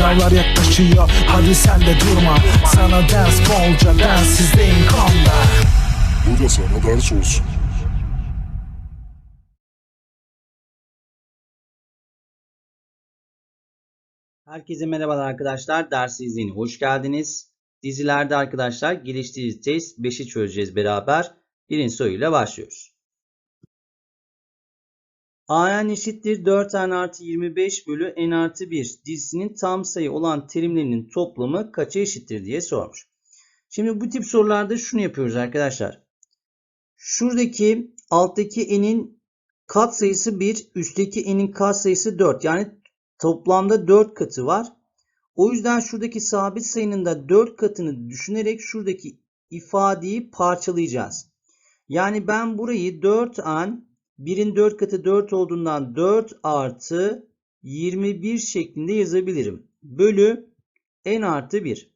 Sınavlar yaklaşıyor hadi sen de durma Sana ders bolca densizdeyim konda Bu da sana ders olsun. Herkese merhabalar arkadaşlar. Ders izleyine hoş geldiniz. Dizilerde arkadaşlar geliştirici test 5'i çözeceğiz beraber. Birinci soruyla başlıyoruz. AN eşittir 4n artı 25 bölü n artı 1 dizisinin tam sayı olan terimlerinin toplamı kaça eşittir diye sormuş. Şimdi bu tip sorularda şunu yapıyoruz arkadaşlar. Şuradaki alttaki n'in kat sayısı 1, üstteki n'in kat sayısı 4. Yani Toplamda 4 katı var. O yüzden şuradaki sabit sayının da 4 katını düşünerek şuradaki ifadeyi parçalayacağız. Yani ben burayı 4n 1'in 4 katı 4 olduğundan 4 artı 21 şeklinde yazabilirim. Bölü n artı 1.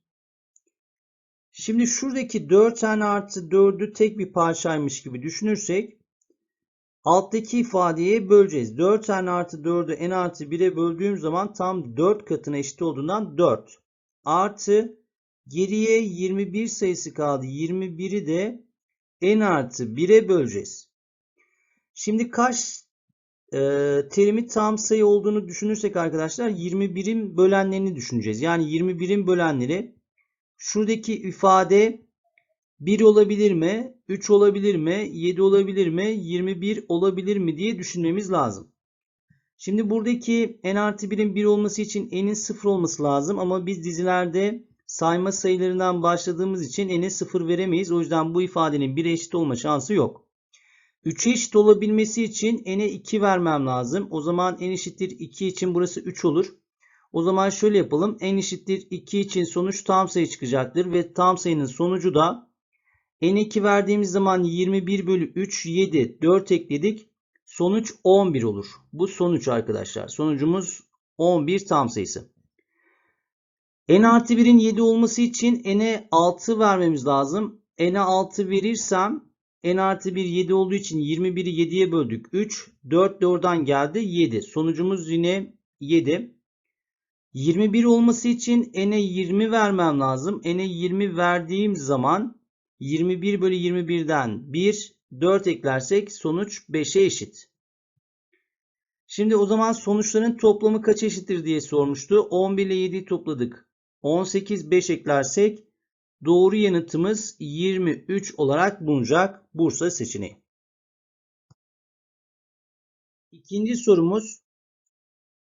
Şimdi şuradaki 4n artı 4'ü tek bir parçaymış gibi düşünürsek Alttaki ifadeye böleceğiz. 4n artı 4'ü n artı 1'e böldüğüm zaman tam 4 katına eşit olduğundan 4. Artı geriye 21 sayısı kaldı. 21'i de n artı 1'e böleceğiz. Şimdi kaç e, terimi tam sayı olduğunu düşünürsek arkadaşlar 21'in bölenlerini düşüneceğiz. Yani 21'in bölenleri şuradaki ifade 1 olabilir mi? 3 olabilir mi? 7 olabilir mi? 21 olabilir mi diye düşünmemiz lazım. Şimdi buradaki n artı 1'in 1 olması için n'in 0 olması lazım. Ama biz dizilerde sayma sayılarından başladığımız için n'e 0 veremeyiz. O yüzden bu ifadenin 1'e eşit olma şansı yok. 3'e eşit olabilmesi için n'e 2 vermem lazım. O zaman n eşittir 2 için burası 3 olur. O zaman şöyle yapalım. n eşittir 2 için sonuç tam sayı çıkacaktır. Ve tam sayının sonucu da N2 verdiğimiz zaman 21 bölü 3 7 4 ekledik. Sonuç 11 olur. Bu sonuç arkadaşlar. Sonucumuz 11 tam sayısı. N artı 1'in 7 olması için N'e 6 vermemiz lazım. N'e 6 verirsem N artı 1 7 olduğu için 21'i 7'ye böldük. 3. 4 de oradan geldi. 7. Sonucumuz yine 7. 21 olması için N'e 20 vermem lazım. N'e 20 verdiğim zaman 21 bölü 21'den 1, 4 eklersek sonuç 5'e eşit. Şimdi o zaman sonuçların toplamı kaç eşittir diye sormuştu. 11 ile 7'yi topladık. 18, 5 eklersek doğru yanıtımız 23 olarak bulunacak Bursa seçeneği. İkinci sorumuz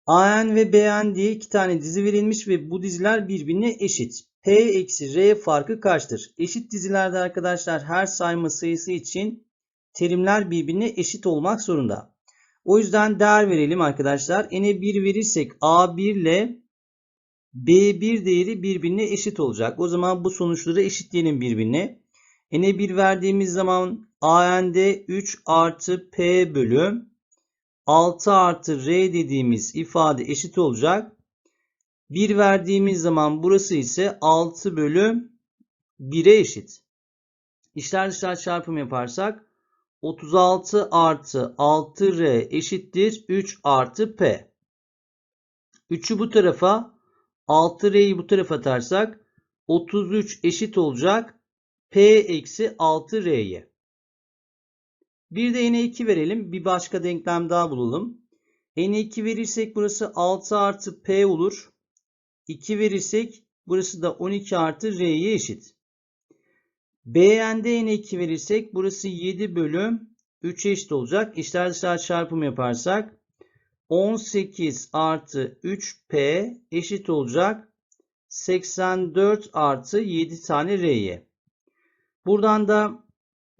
AN ve BN diye iki tane dizi verilmiş ve bu diziler birbirine eşit. P eksi R farkı kaçtır? Eşit dizilerde arkadaşlar her sayma sayısı için terimler birbirine eşit olmak zorunda. O yüzden değer verelim arkadaşlar. N'e 1 verirsek A1 ile B1 değeri birbirine eşit olacak. O zaman bu sonuçları eşitleyelim birbirine. N'e 1 verdiğimiz zaman AN'de 3 artı P bölü 6 artı R dediğimiz ifade eşit olacak. 1 verdiğimiz zaman burası ise 6 bölü 1'e eşit. İşler dışlar çarpım yaparsak 36 artı 6R eşittir 3 artı P. 3'ü bu tarafa 6R'yi bu tarafa atarsak 33 eşit olacak P eksi 6R'ye. Bir de N'e 2 verelim. Bir başka denklem daha bulalım. N'e 2 verirsek burası 6 artı P olur. 2 verirsek burası da 12 artı R'ye eşit. B'n'de n 2 verirsek burası 7 bölü 3 eşit olacak. İşler dışlar çarpım yaparsak 18 artı 3P eşit olacak 84 artı 7 tane R'ye. Buradan da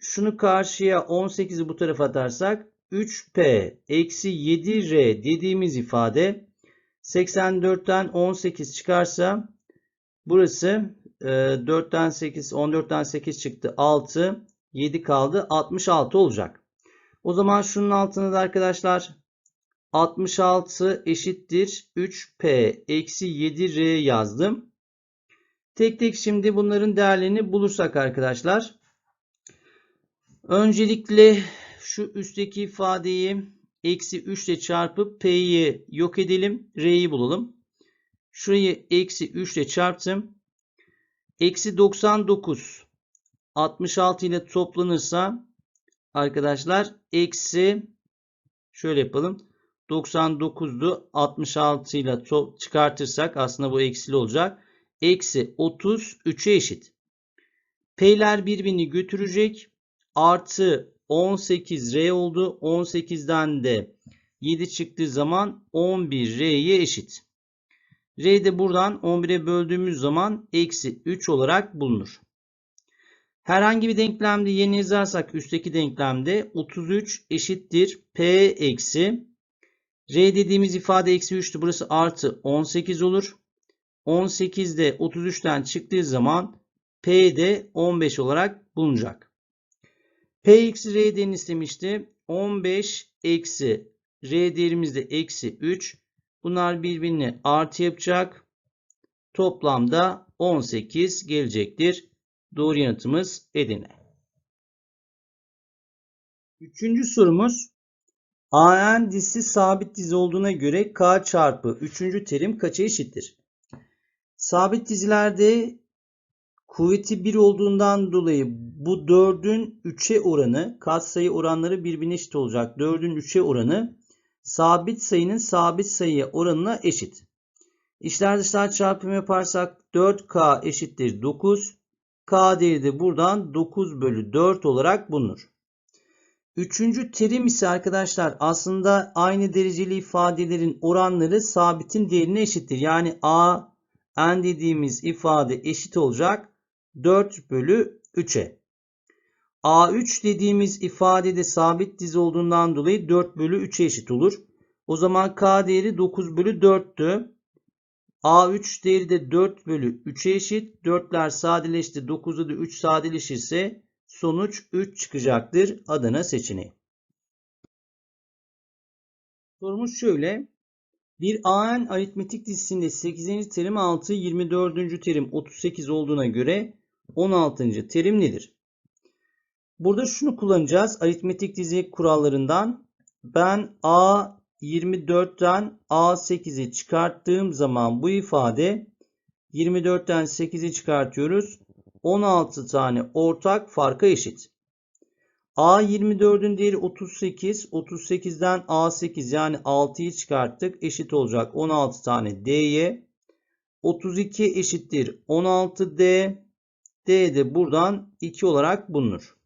şunu karşıya 18'i bu tarafa atarsak 3P eksi 7R dediğimiz ifade 84'ten 18 çıkarsa burası e, 4'ten 8, 14'ten 8 çıktı. 6, 7 kaldı. 66 olacak. O zaman şunun altına da arkadaşlar 66 eşittir 3P eksi 7R yazdım. Tek tek şimdi bunların değerlerini bulursak arkadaşlar. Öncelikle şu üstteki ifadeyi eksi 3 ile çarpıp P'yi yok edelim. R'yi bulalım. Şurayı eksi 3 ile çarptım. Eksi 99 66 ile toplanırsa arkadaşlar eksi şöyle yapalım. 99'du 66 ile çıkartırsak aslında bu eksili olacak. Eksi 30 3'e eşit. P'ler birbirini götürecek. Artı 18R oldu. 18'den de 7 çıktığı zaman 11R'ye eşit. R de buradan 11'e böldüğümüz zaman eksi 3 olarak bulunur. Herhangi bir denklemde yeni yazarsak üstteki denklemde 33 eşittir P eksi R dediğimiz ifade eksi 3'tü. Burası artı 18 olur. 18 de 33'ten çıktığı zaman P de 15 olarak bulunacak. P eksi R değerini istemişti. 15 eksi R değerimiz de eksi 3. Bunlar birbirini artı yapacak. Toplamda 18 gelecektir. Doğru yanıtımız Edirne. Üçüncü sorumuz. AN dizisi sabit dizi olduğuna göre K çarpı üçüncü terim kaça eşittir? Sabit dizilerde kuvveti 1 olduğundan dolayı bu 4'ün 3'e oranı katsayı oranları birbirine eşit olacak. 4'ün 3'e oranı sabit sayının sabit sayıya oranına eşit. İçler dışlar çarpımı yaparsak 4K eşittir 9. K değeri de buradan 9 bölü 4 olarak bulunur. Üçüncü terim ise arkadaşlar aslında aynı dereceli ifadelerin oranları sabitin değerine eşittir. Yani A, N dediğimiz ifade eşit olacak 4 bölü 3'e. A3 dediğimiz ifadede sabit dizi olduğundan dolayı 4 bölü 3'e eşit olur. O zaman K değeri 9 bölü 4'tü. A3 değeri de 4 bölü 3'e eşit. 4'ler sadeleşti. 9'da da 3 sadeleşirse sonuç 3 çıkacaktır. Adana seçeneği. Sorumuz şöyle. Bir AN aritmetik dizisinde 8. terim 6, 24. terim 38 olduğuna göre 16. terim nedir? Burada şunu kullanacağız. Aritmetik dizi kurallarından. Ben A 24'ten A8'i çıkarttığım zaman bu ifade 24'ten 8'i çıkartıyoruz. 16 tane ortak farka eşit. A24'ün değeri 38. 38'den A8 yani 6'yı çıkarttık. Eşit olacak 16 tane D'ye. 32 eşittir 16D. D de buradan 2 olarak bulunur.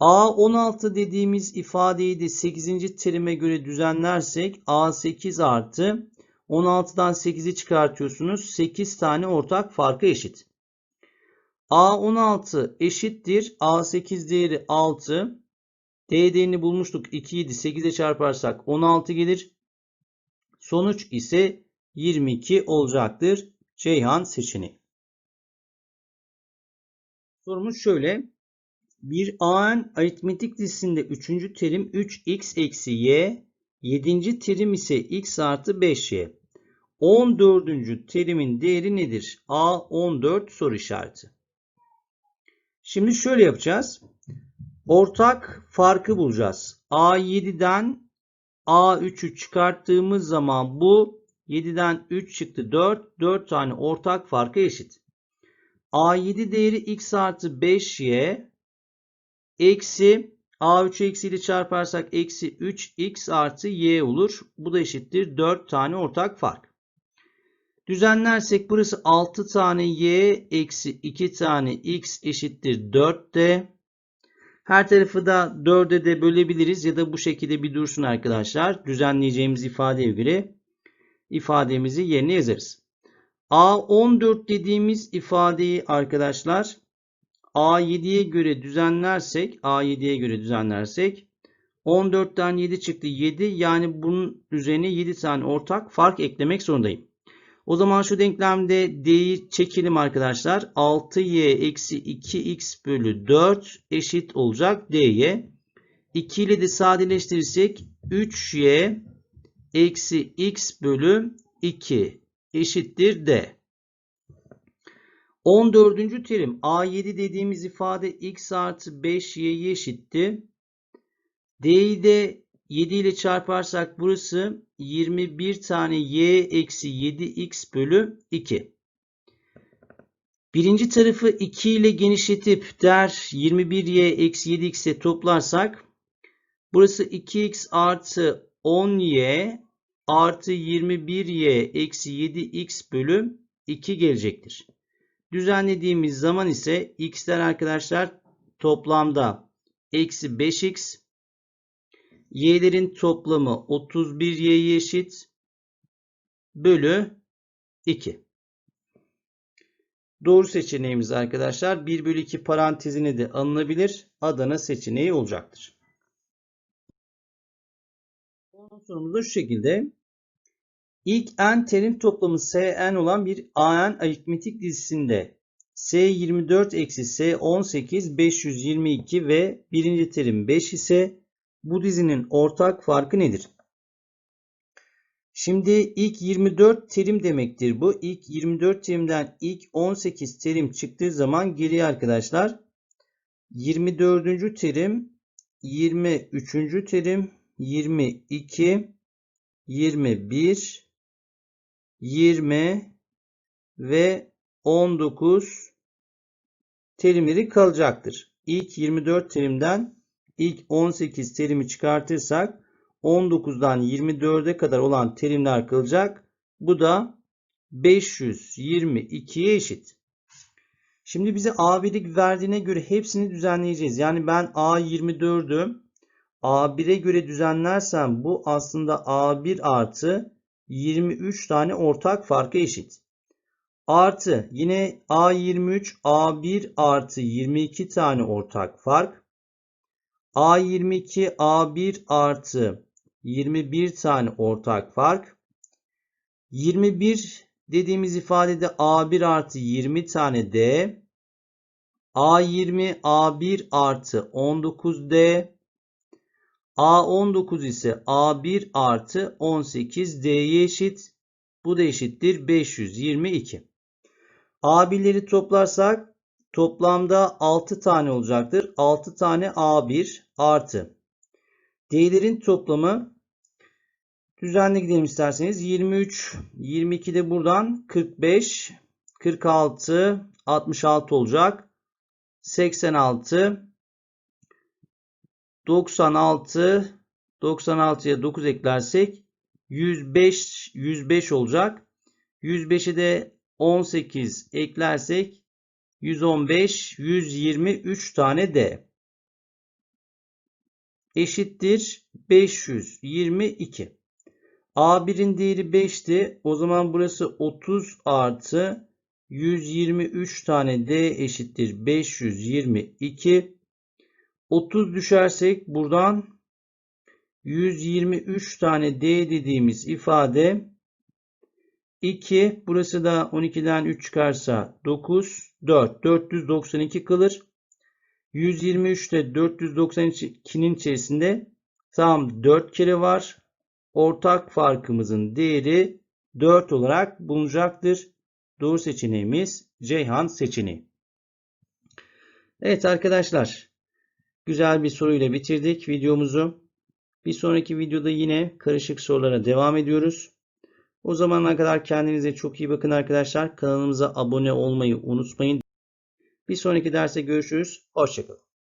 A16 dediğimiz ifadeyi de 8. terime göre düzenlersek A8 artı 16'dan 8'i çıkartıyorsunuz. 8 tane ortak farka eşit. A16 eşittir. A8 değeri 6. D değerini bulmuştuk. 2 7 8'e çarparsak 16 gelir. Sonuç ise 22 olacaktır. Ceyhan seçeneği. Sorumuz şöyle. Bir AN aritmetik dizisinde 3. terim 3x eksi y, 7. terim ise x artı 5y. 14. terimin değeri nedir? A 14 soru işareti. Şimdi şöyle yapacağız. Ortak farkı bulacağız. A7'den A3'ü çıkarttığımız zaman bu 7'den 3 çıktı 4. 4 tane ortak farka eşit. A7 değeri x artı 5y eksi A3 eksiyle çarparsak eksi 3x artı y olur. Bu da eşittir 4 tane ortak fark. Düzenlersek burası 6 tane y eksi 2 tane x eşittir 4d. Her tarafı da 4'e de bölebiliriz ya da bu şekilde bir dursun arkadaşlar. Düzenleyeceğimiz ifadeye göre ifademizi yerine yazarız. A14 dediğimiz ifadeyi arkadaşlar A7'ye göre düzenlersek A7'ye göre düzenlersek 14'ten 7 çıktı 7 yani bunun üzerine 7 tane ortak fark eklemek zorundayım. O zaman şu denklemde D'yi çekelim arkadaşlar. 6y eksi 2x bölü 4 eşit olacak D'ye. 2 ile de sadeleştirirsek 3y eksi x bölü 2 eşittir D. 14. terim A7 dediğimiz ifade x artı 5y'ye eşitti. D'yi de 7 ile çarparsak burası 21 tane y eksi 7x bölü 2. Birinci tarafı 2 ile genişletip der 21y eksi 7x'e toplarsak burası 2x artı 10y artı 21y eksi 7x bölü 2 gelecektir. Düzenlediğimiz zaman ise x'ler arkadaşlar toplamda eksi 5x y'lerin toplamı 31y'ye eşit bölü 2. Doğru seçeneğimiz arkadaşlar 1 bölü 2 parantezine de alınabilir. Adana seçeneği olacaktır. Sorumuz da şu şekilde. İlk n terim toplamı Sn olan bir AN aritmetik dizisinde S24 eksi S18 522 ve birinci terim 5 ise bu dizinin ortak farkı nedir? Şimdi ilk 24 terim demektir bu. İlk 24 terimden ilk 18 terim çıktığı zaman geriye arkadaşlar 24. terim, 23. terim, 22, 21, 20 ve 19 terimleri kalacaktır. İlk 24 terimden ilk 18 terimi çıkartırsak 19'dan 24'e kadar olan terimler kalacak. Bu da 522'ye eşit. Şimdi bize A1'lik verdiğine göre hepsini düzenleyeceğiz. Yani ben A24'ü A1'e göre düzenlersem bu aslında A1 artı 23 tane ortak farka eşit. Artı yine A23 A1 artı 22 tane ortak fark. A22 A1 artı 21 tane ortak fark. 21 dediğimiz ifadede A1 artı 20 tane D. A20 A1 artı 19D. A19 ise A1 artı 18D'ye eşit. Bu da eşittir 522. A1'leri toplarsak toplamda 6 tane olacaktır. 6 tane A1 artı. D'lerin toplamı düzenli gidelim isterseniz. 23, 22 de buradan 45, 46, 66 olacak. 86, 96, 96'ya 9 eklersek 105, 105 olacak. 105'e de 18 eklersek 115, 123 tane D eşittir 522. A1'in değeri 5'ti. O zaman burası 30 artı 123 tane D eşittir 522. 30 düşersek buradan 123 tane D dediğimiz ifade 2. Burası da 12'den 3 çıkarsa 9. 4. 492 kalır. 123 de 492'nin içerisinde tam 4 kere var. Ortak farkımızın değeri 4 olarak bulunacaktır. Doğru seçeneğimiz Ceyhan seçeneği. Evet arkadaşlar. Güzel bir soruyla bitirdik videomuzu. Bir sonraki videoda yine karışık sorulara devam ediyoruz. O zamana kadar kendinize çok iyi bakın arkadaşlar. Kanalımıza abone olmayı unutmayın. Bir sonraki derste görüşürüz. Hoşçakalın.